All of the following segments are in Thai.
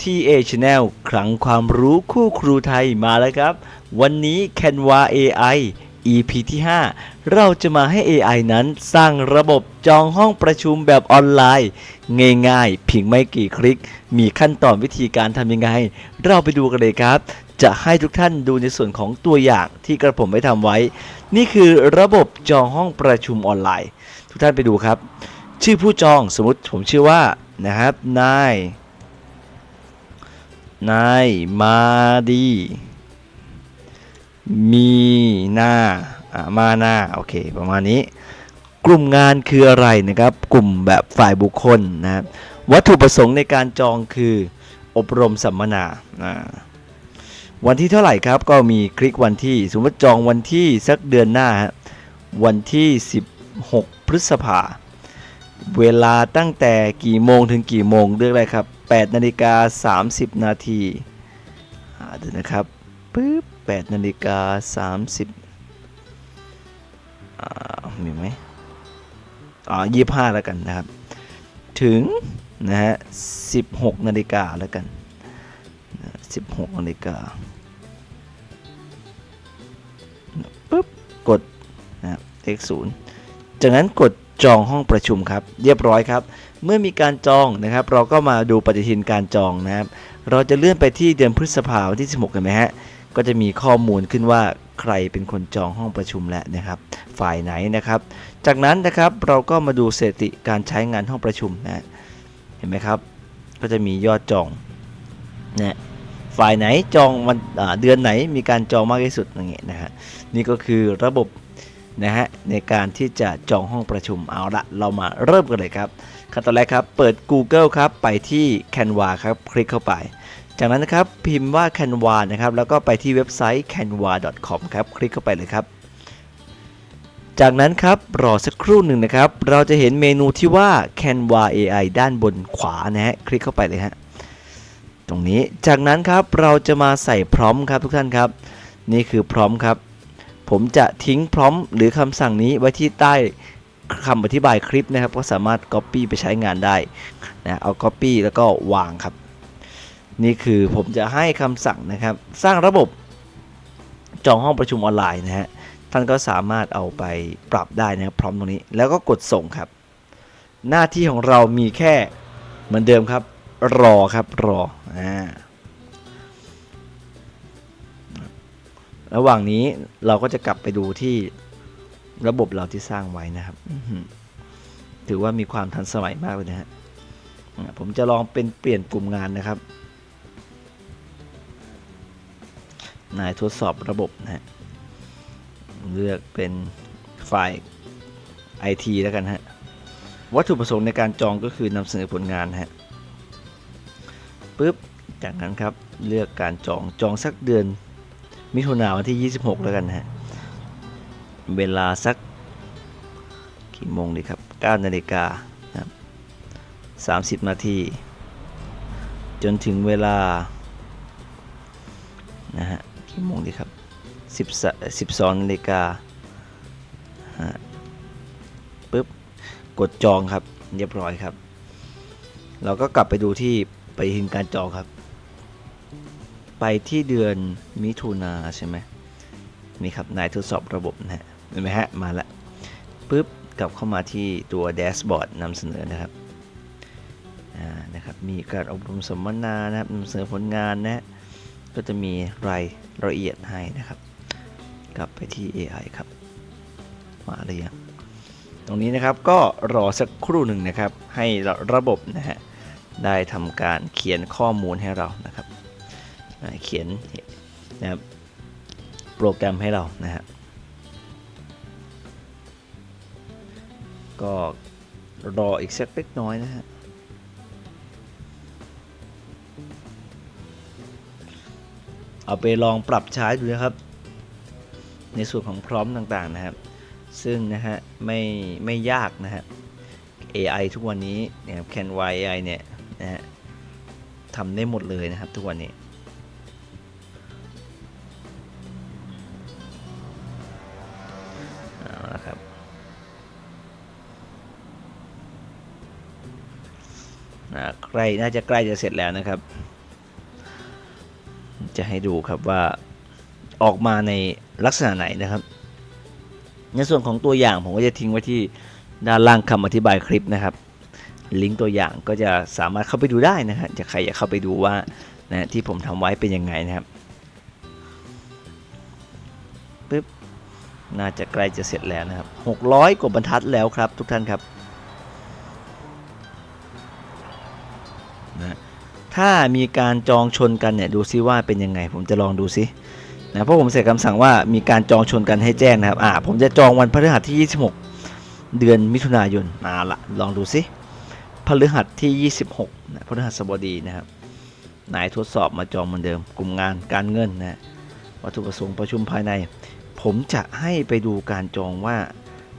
TA Channel ครั้งความรู้คู่ครูไทยมาแล้วครับ วันนี้ Canva AI EP ที่ 5 เราจะมาให้ AI นั้นสร้างระบบจองห้องประชุมแบบออนไลน์ ง่ายๆ เพียงไม่กี่คลิก มีขั้นตอนวิธีการทำยังไง เราไปดูกันเลยครับ จะให้ทุกท่านดูในส่วนของตัวอย่างที่กระผมได้ทำไว้ นี่คือระบบจองห้องประชุมออนไลน์ ทุกท่านไปดูครับ ชื่อผู้จองสมมติผมชื่อว่านะครับนาย นายมาดี มีนาอ่ามานาโอเคประมาณนี้ กลุ่มงานคืออะไรนะครับ กลุ่มแบบฝ่ายบุคคลนะครับวัตถุประสงค์ในการจองคืออบรมสัมมนาวันที่เท่าไหร่ครับก็มีคลิกวันที่ สมมติจองวันที่สักเดือนหน้าฮะวันที่ 16 พฤษภาเวลาตั้งแต่กี่โมงถึงกี่โมงเลือกอะไรครับ 8นาฬิกา30 นาทีเดี๋ยวนะครับปึ๊บ8นาฬิกา30มีไหมอ๋อ25แล้วกันนะครับ ถึงนะฮะ16นาฬิกาแล้วกันนะ16นาฬิกาปึ๊บกดนะครับเลขศูนย์จากนั้นกดจองห้องประชุมครับ เรียบร้อยครับ เมื่อมีการจองนะครับ เราก็มาดูปฏิทินการจองนะครับ เราจะเลื่อนไปที่เดือนพฤษภาวันที่ 16กันไหมฮะก็จะมีข้อมูลขึ้นว่าใครเป็นคนจองห้องประชุมแล้วนะครับ ฝ่ายไหนนะครับ จากนั้นนะครับเราก็มาดูสถิติการใช้งานห้องประชุมนะเห็นไหมครับ ก็จะมียอดจองนะฝ่ายไหนจองวันเดือนไหนมีการจองมากที่สุดอย่างเงี้ยนะฮะนี่ก็คือระบบ นะฮะในการที่จะจองห้องประชุมเอาละเรามาเริ่มกันเลยครับขั้นตอนแรกครับเปิด Google ครับไปที่ Canva ครับคลิกเข้าไป จากนั้นนะครับพิมพ์ว่า Canva นะครับแล้วก็ไปที่เว็บไซต์ canva.com ครับคลิกเข้าไปเลยครับ จากนั้นครับรอสักครู่หนึ่งนะครับ เราจะเห็นเมนูที่ว่า Canva AI ด้านบนขวานะฮะคลิกเข้าไปเลยฮะตรงนี้จากนั้นครับเราจะมาใส่พร้อมครับทุกท่านครับ นี่คือพร้อมครับ ผมจะทิ้งพร้อมหรือคำสั่งนี้ไว้ที่ใต้คำอธิบายคลิปนะครับก็สามารถ Copy ไปใช้งานได้นะเอา Copy แล้วก็วางครับ นี่คือผมจะให้คำสั่งนะครับ สร้างระบบจองห้องประชุมออนไลน์นะฮะท่านก็สามารถเอาไปปรับได้นะครับพร้อมตรงนี้แล้วก็กดส่งครับ หน้าที่ของเรามีแค่เหมือนเดิมครับ รอครับรออ่า ระหว่างนี้เราก็จะกลับไปดูที่ระบบเราที่สร้างไว้นะครับอื้อหือถือว่ามีความทันสมัยมากเลยนะฮะอ่าผมจะลองเป็นเปลี่ยนกลุ่มงานนะครับ นายทดสอบระบบนะฮะ เลือกเป็นฝ่าย IT แล้วกันฮะ วัตถุประสงค์ในการจองก็คือนำเสนอผลงานฮะปุ๊บ จากนั้นครับ เลือกการจอง จองสักเดือน มิถุนายนวันที่ 26 แล้วกันฮะ เวลาสักกี่โมงดีครับ 9 นาฬิกานะครับ30 นาที จนถึงเวลา นะฮะ กี่โมงดีครับ 10 12 นาฬิกาฮะปึ๊บ กดจองครับ เรียบร้อยครับ เราก็กลับไปดูที่ปฏิทินการจองครับ ไปที่เดือนมิถุนาใช่ไหมนี่ครับนายทดสอบระบบนะฮะเห็นไหมฮะ มาละปึ๊บกลับเข้ามาที่ตัวแดชบอร์ดนำเสนอนะครับอ่านะครับมีการอบรมสัมมนานะครับนำเสนอผลงานนะฮะก็จะมีรายละเอียดให้นะครับ กลับไปที่ AI ครับ มาหรือยังตรงนี้นะครับก็รอสักครู่หนึ่งนะครับ ให้ระบบนะฮะได้ทำการเขียนข้อมูลให้เรานะครับ เขียนนะครับโปรแกรมให้เรานะฮะก็รออีกสักเล็กน้อยนะฮะเอาไปลองปรับใช้ดูนะครับ ในส่วนของพร้อมต่างๆนะครับ ซึ่งนะฮะไม่ไม่ยากนะฮะ AI ทุกวันนี้นะครับ Canva AI เนี่ยนะฮะทำได้หมดเลยนะครับทุกวันนี้ ใกล้น่าจะใกล้จะเสร็จแล้วนะครับ จะให้ดูครับว่าออกมาในลักษณะไหนนะครับ ในส่วนของตัวอย่างผมก็จะทิ้งไว้ที่ด้านล่างคำอธิบายคลิปนะครับ ลิงก์ตัวอย่างก็จะสามารถเข้าไปดูได้นะฮะจะใครอยากเข้าไปดูว่านะที่ผมทำไว้เป็นยังไงนะครับปึ๊บน่าจะใกล้จะเสร็จแล้วนะครับ 600 กว่าบรรทัดแล้วครับทุกท่านครับ นะถ้ามีการจองชนกันเนี่ยดูซิว่าเป็นยังไง ผมจะลองดูซินะเพราะผมเสร็จคำสั่งว่ามีการจองชนกันให้แจ้งนะครับอ่าผมจะจองวันพฤหัสที่ 26 เดือนมิถุนายนมาละลองดูซิพฤหัสที่ 26นะพฤหัสบดีนะครับนายทดสอบมาจองเหมือนเดิม กลุ่มงานการเงินนะวัตถุประสงค์ประชุมภายใน ผมจะให้ไปดูการจองว่า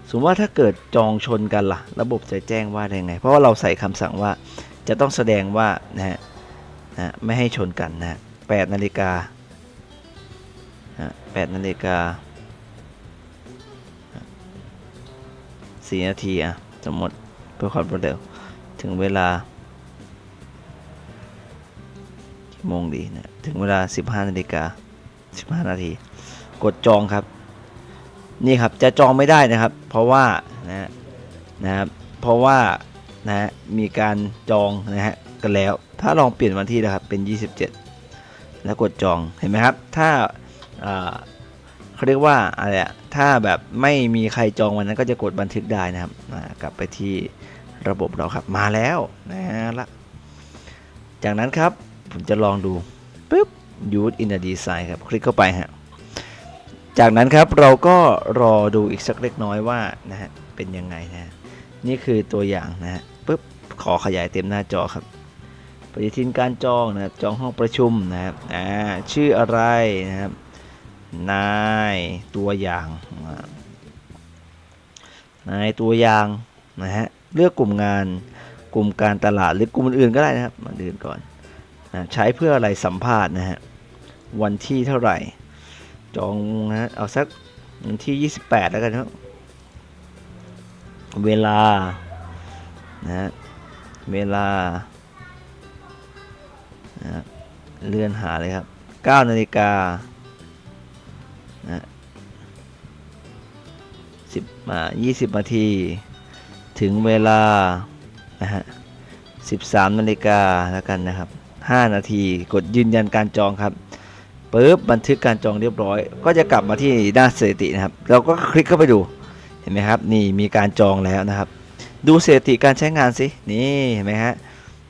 สมมติว่าถ้าเกิดจองชนกันล่ะ ระบบจะแจ้งว่าได้ไง เพราะว่าเราใส่คำสั่งว่า จะต้องแสดงว่านะฮะนะไม่ให้ชนกันนะ8นาฬิกา8นาฬิกา4นาทีอะสมมติเพื่อความรวดเร็วถึงเวลากี่โมงดีนะถึงเวลา 15นาฬิกา15 นาที กดจองครับ นี่ครับจะจองไม่ได้นะครับ เพราะว่านะนะครับเพราะว่า นะฮะมีการจองนะฮะกันแล้ว ถ้าลองเปลี่ยนวันที่นะครับเป็น 27 แล้วกดจองเห็นไหมครับ ถ้าเขาเรียกว่าอะไรอะถ้าแบบไม่มีใครจองวันนั้นก็จะกดบันทึกได้นะครับกลับไปที่ระบบเราครับมาแล้วนะละจากนั้นครับผมจะลองดูปึ๊บ use in a design ครับ คลิกเข้าไปฮะจากนั้นครับเราก็รอดูอีกสักเล็กน้อยว่านะฮะเป็นยังไงนะฮะนี่คือตัวอย่างนะฮะ ปึ๊บขอขยายเต็มหน้าจอครับ ปฏิทินการจองนะครับจองห้องประชุมนะครับอ่าชื่ออะไรนะครับนายตัวอย่างนายตัวอย่างนะฮะเลือกกลุ่มงานกลุ่มการตลาดหรือกลุ่มอื่นก็ได้นะครับมาดื่นก่อนนะใช้เพื่ออะไรสัมภาษณ์นะฮะวันที่เท่าไหร่ จองนะเอาสักวันที่ 28 แล้วกันครับเวลา นะเวลานะเลื่อนหาเลยครับ9นาฬิกานะ10มา20นาทีถึงเวลานะฮะ13นาฬิกาแล้วกันนะครับ 5 นาทีกดยืนยันการจองครับปุ๊บบันทึกการจองเรียบร้อย ก็จะกลับมาที่หน้าสถิตินะครับ เราก็คลิกเข้าไปดูเห็นไหมครับ นี่มีการจองแล้วนะครับ ดูสถิติการใช้งานสิ นี่เห็นไหมฮะ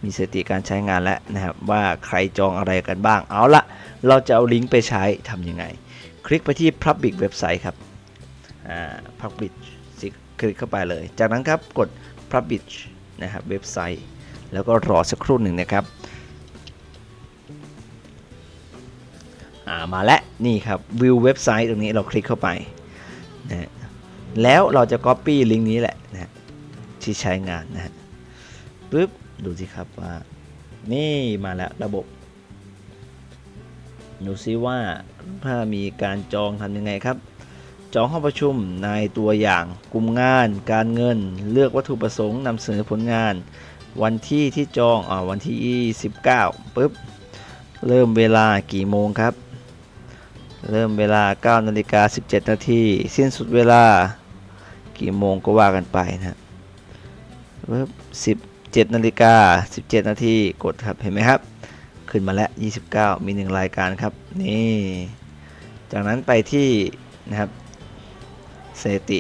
มีสถิติการใช้งานแล้วนะครับ ว่าใครจองอะไรกันบ้าง เอาละเราจะเอาลิงก์ไปใช้ทำยังไง คลิกไปที่ Public เว็บไซต์ครับ อ่า Public สิคลิกเข้าไปเลย จากนั้นครับกด Public นะครับเว็บไซต์ แล้วก็รอสักครู่หนึ่งนะครับ อ่า มาแล้วนี่ครับวิวเว็บไซต์ตรงนี้เราคลิกเข้าไปนะแล้วเราจะ Copy ลิงก์นี้แหละนะ ที่ใช้งานนะฮะปึ๊บดูสิครับว่านี่มาแล้วระบบดูซิว่าถ้ามีการจองทำยังไงครับ จองห้องประชุมในตัวอย่างกลุ่มงาน การเงิน เลือกวัตถุประสงค์นำเสนอผลงาน วันที่ที่จองอ่าวันที่ 29ปึ๊บเริ่มเวลากี่โมงครับ เริ่มเวลา9นาฬิกา17นาทีสิ้นสุดเวลากี่โมงก็ว่ากันไปนะ ปึ๊บ17นาฬิกา17นาทีกดครับเห็นไหมครับ ขึ้นมาแล้ว29มี1รายการครับนี่จากนั้นไปที่นะครับสถิติ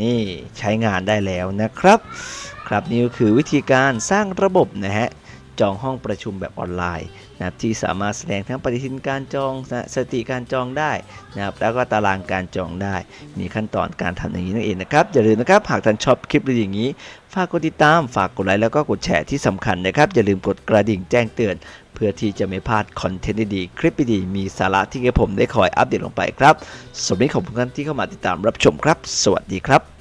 นี่ใช้งานได้แล้วนะครับ ครับนี่ก็คือวิธีการสร้างระบบนะฮะ จองห้องประชุมแบบออนไลน์นะครับที่สามารถแสดงทั้งปฏิทินการจองนะสติการจองได้นะครับแล้วก็ตารางการจองได้ มีขั้นตอนการทำอย่างนี้นั่นเองนะครับอย่าลืมนะครับหากท่านชอบคลิปดีอย่างนี้ ฝากกดติดตามฝากกดไลค์แล้วก็กดแชร์ที่สำคัญนะครับอย่าลืมกดกระดิ่งแจ้งเตือน เพื่อที่จะไม่พลาดคอนเทนต์ดีๆคลิปดีๆมีสาระที่กระผมได้คอยอัปเดตลงไปครับสวัสดีขอบคุณท่านที่เข้ามาติดตามรับชมครับ สวัสดีครับ